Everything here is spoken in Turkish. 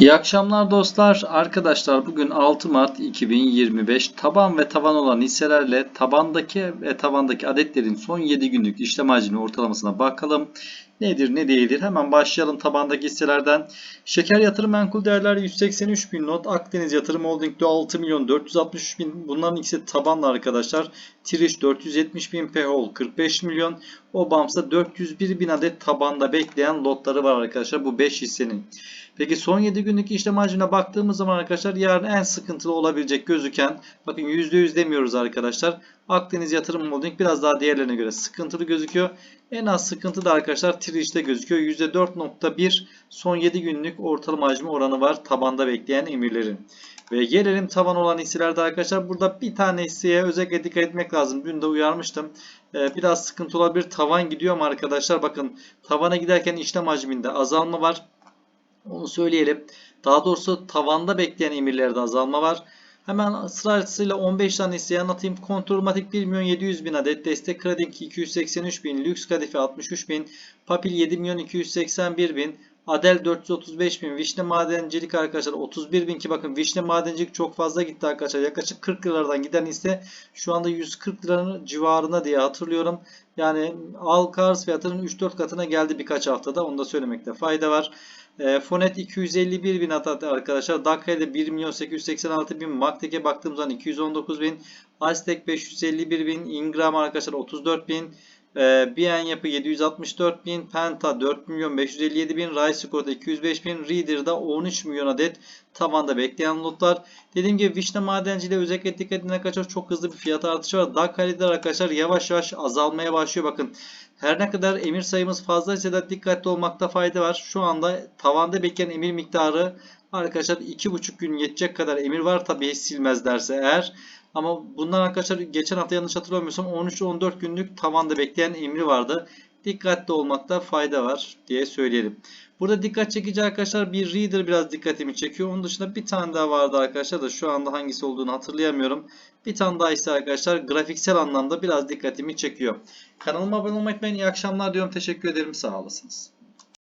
İyi akşamlar dostlar. Arkadaşlar bugün 6 Mart 2025 taban ve tavan olan hisselerle tabandaki ve tavandaki adetlerin son 7 günlük işlem hacmi ortalamasına bakalım. Nedir ne değildir hemen başlayalım tabandaki hisselerden. Şeker Yatırım Menkul Değerler 183 bin not. Akdeniz Yatırım Holding'de 6 milyon 463 bin. Bunların ikisi tabanlı arkadaşlar. Triş 470 bin. Pehol 45 milyon. Obams'da 401 bin adet tabanda bekleyen lotları var arkadaşlar. Bu 5 hissenin. Peki son 7 günlük işlem hacmine baktığımız zaman arkadaşlar yarın en sıkıntılı olabilecek gözüken bakın %100 demiyoruz arkadaşlar. Akdeniz Yatırım Holding biraz daha diğerlerine göre sıkıntılı gözüküyor. En az sıkıntı da arkadaşlar Triş'te gözüküyor. %4.1 son 7 günlük ortalama hacmi oranı var tabanda bekleyen emirlerin. Ve gelelim tavan olan hisselerde arkadaşlar. Burada bir tane hisseye özellikle dikkat etmek lazım. Dün de uyarmıştım. Ee, biraz sıkıntı olabilir. Tavan gidiyor mu arkadaşlar? Bakın tavana giderken işlem hacminde azalma var. Onu söyleyelim. Daha doğrusu tavanda bekleyen emirlerde azalma var. Hemen sırasıyla 15 tane hisseyi anlatayım. Kontrolmatik 1 milyon 700 bin adet. Destek Trading 283 bin. Lüks Kadife 63 bin. Papil 7 milyon 281 bin. Adel 435 bin. Vişne Madencilik arkadaşlar 31 bin ki bakın Vişne Madencilik çok fazla gitti arkadaşlar. Yaklaşık 40 liralardan giden hisse şu anda 140 liranın civarında diye hatırlıyorum. Yani al kars fiyatının 3-4 katına geldi birkaç haftada. Onu da söylemekte fayda var. E, Fonet 251 bin atat arkadaşlar. Dakka'da 1 milyon 886 bin. Maktek'e baktığımız zaman 219 bin. Aztek 551 bin. Ingram arkadaşlar 34 bin. E, BN Yapı 764 bin. Penta 4 milyon 557 bin. Rayseco'da 205 bin. Reader'da 13 milyon adet tavanda bekleyen lotlar. Dediğim gibi Vişne Madenci'de özellikle dikkat edin arkadaşlar çok hızlı bir fiyat artışı var. Dakka'da arkadaşlar yavaş yavaş azalmaya başlıyor. Bakın her ne kadar emir sayımız fazla ise de dikkatli olmakta fayda var. Şu anda tavanda bekleyen emir miktarı arkadaşlar 2,5 gün yetecek kadar emir var. Tabii silmezlerse eğer. Ama bundan arkadaşlar geçen hafta yanlış hatırlamıyorsam 13-14 günlük tavanda bekleyen emri vardı. Dikkatli olmakta fayda var diye söyleyelim. Burada dikkat çekici arkadaşlar bir reader biraz dikkatimi çekiyor. Onun dışında bir tane daha vardı arkadaşlar da şu anda hangisi olduğunu hatırlayamıyorum. Bir tane daha ise arkadaşlar grafiksel anlamda biraz dikkatimi çekiyor. Kanalıma abone olmayı unutmayın. İyi akşamlar diyorum. Teşekkür ederim. Sağ olasınız.